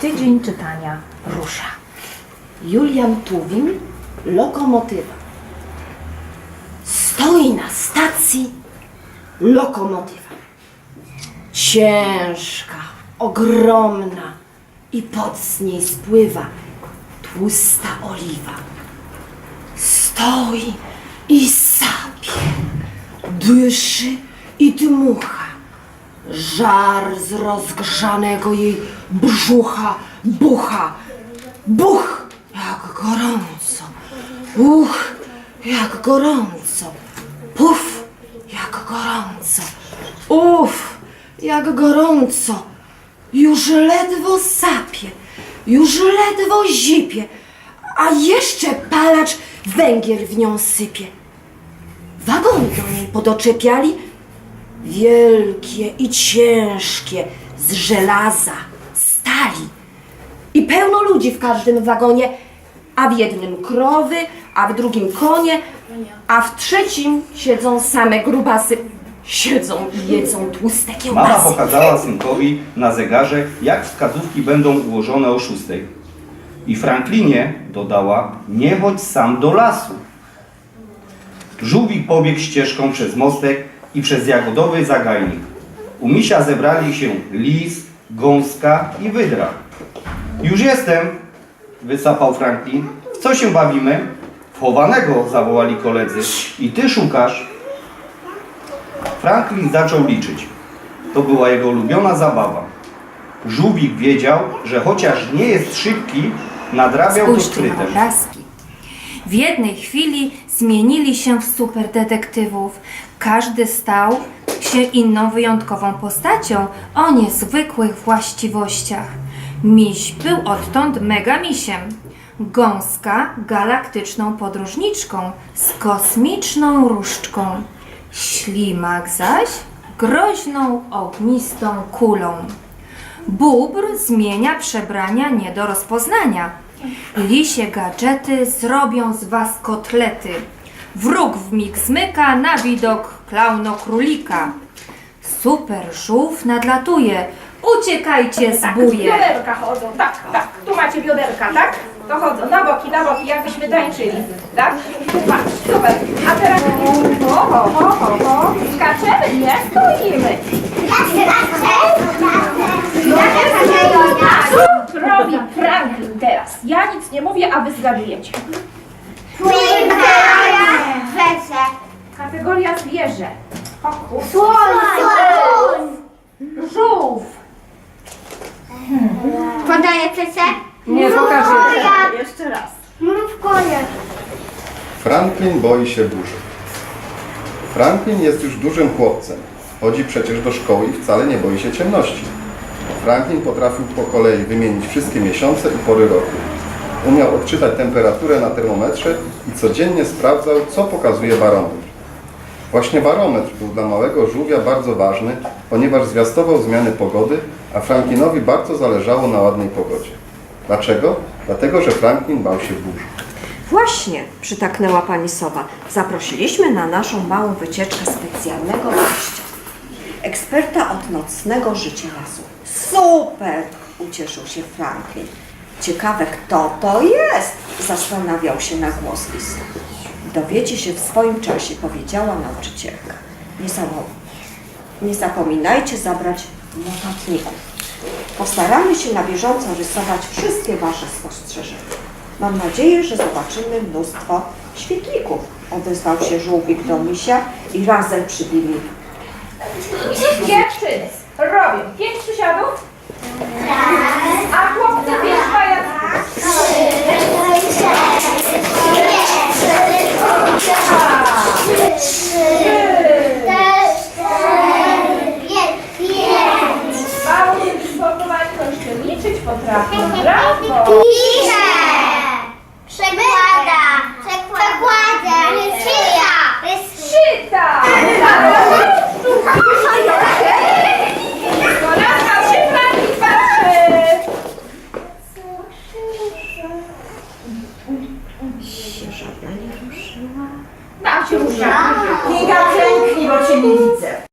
tydzień czytania rusza. Julian Tuwim, lokomotywa. Stoi na stacji lokomotywa. Ciężka, ogromna i pod z niej spływa tłusta oliwa. Stoi i sapie, dyszy i dmucha. Żar z rozgrzanego jej brzucha bucha. Buch, jak gorąco. Uch, jak gorąco. Puf, jak gorąco. Uf, jak gorąco. Już ledwo sapie, już ledwo zipie, a jeszcze palacz węgiel w nią sypie. Wagony do niej podoczepiali, wielkie i ciężkie, z żelaza, stali. I pełno ludzi w każdym wagonie, a w jednym krowy, a w drugim konie, a w trzecim siedzą same grubasy. Siedzą i jedzą tłuste Mama pokazała synkowi na zegarze, jak wskazówki będą ułożone o szóstej. I Franklinie dodała, nie chodź sam do lasu. Żółwik pobiegł ścieżką przez mostek i przez jagodowy zagajnik. U misia zebrali się lis, gąska i wydra. Już jestem, wysapał Franklin. W co się bawimy? W chowanego, zawołali koledzy. I ty szukasz? Franklin zaczął liczyć. To była jego ulubiona zabawa. Żółwik wiedział, że chociaż nie jest szybki, nadrabiał to na sprytem. W jednej chwili zmienili się w superdetektywów. Każdy stał się inną wyjątkową postacią o niezwykłych właściwościach. Miś był odtąd megamisiem. Gąska galaktyczną podróżniczką z kosmiczną różdżką. Ślimak zaś groźną ognistą kulą. Bóbr zmienia przebrania nie do rozpoznania. Lisie gadżety zrobią z was kotlety. Wróg w mig zmyka na widok klauno królika. Super żółw nadlatuje. Uciekajcie z Tak, buje. bioderka chodzą, tak, tak. Tu macie bioderka, tak? To chodzą na boki, na boki, jakbyśmy tańczyli, tak? Patrz, super. A teraz teraz? Ja nic nie mówię, a wy zgadujecie. Kategoria zwierzę. Hokus. Żółw. Podaję cesę? Nie pokażę. Jeszcze raz. Mrówkoje. Franklin boi się burzy. Franklin jest już dużym chłopcem. Chodzi przecież do szkoły i wcale nie boi się ciemności. Franklin potrafił po kolei wymienić wszystkie miesiące i pory roku. Umiał odczytać temperaturę na termometrze i codziennie sprawdzał, co pokazuje barometr. Właśnie barometr był dla małego żółwia bardzo ważny, ponieważ zwiastował zmiany pogody, a Franklinowi bardzo zależało na ładnej pogodzie. Dlaczego? Dlatego, że Franklin bał się burzy. Właśnie, przytaknęła pani Sowa. Zaprosiliśmy na naszą małą wycieczkę specjalnego gościa. Eksperta od nocnego życia lasu. Super! Ucieszył się Franklin. Ciekawe, kto to jest? Zastanawiał się na głos lisu. Dowiecie się w swoim czasie, powiedziała nauczycielka. Nie, zapo- nie zapominajcie zabrać notatników. Postaramy się na bieżąco rysować wszystkie Wasze spostrzeżenia. Mam nadzieję, że zobaczymy mnóstwo świetlików. Odezwał się żółwik do misia i razem przybili. Dziewczyny liczyć potrafią, brawo! Pisze! Przekłada! Przekłada! Czyta! Czyta! Kolanka się Franki patrzy! Się żadna nie ruszyła. Tam się rusza. Kinga, klęknij, bo cię nie widzę.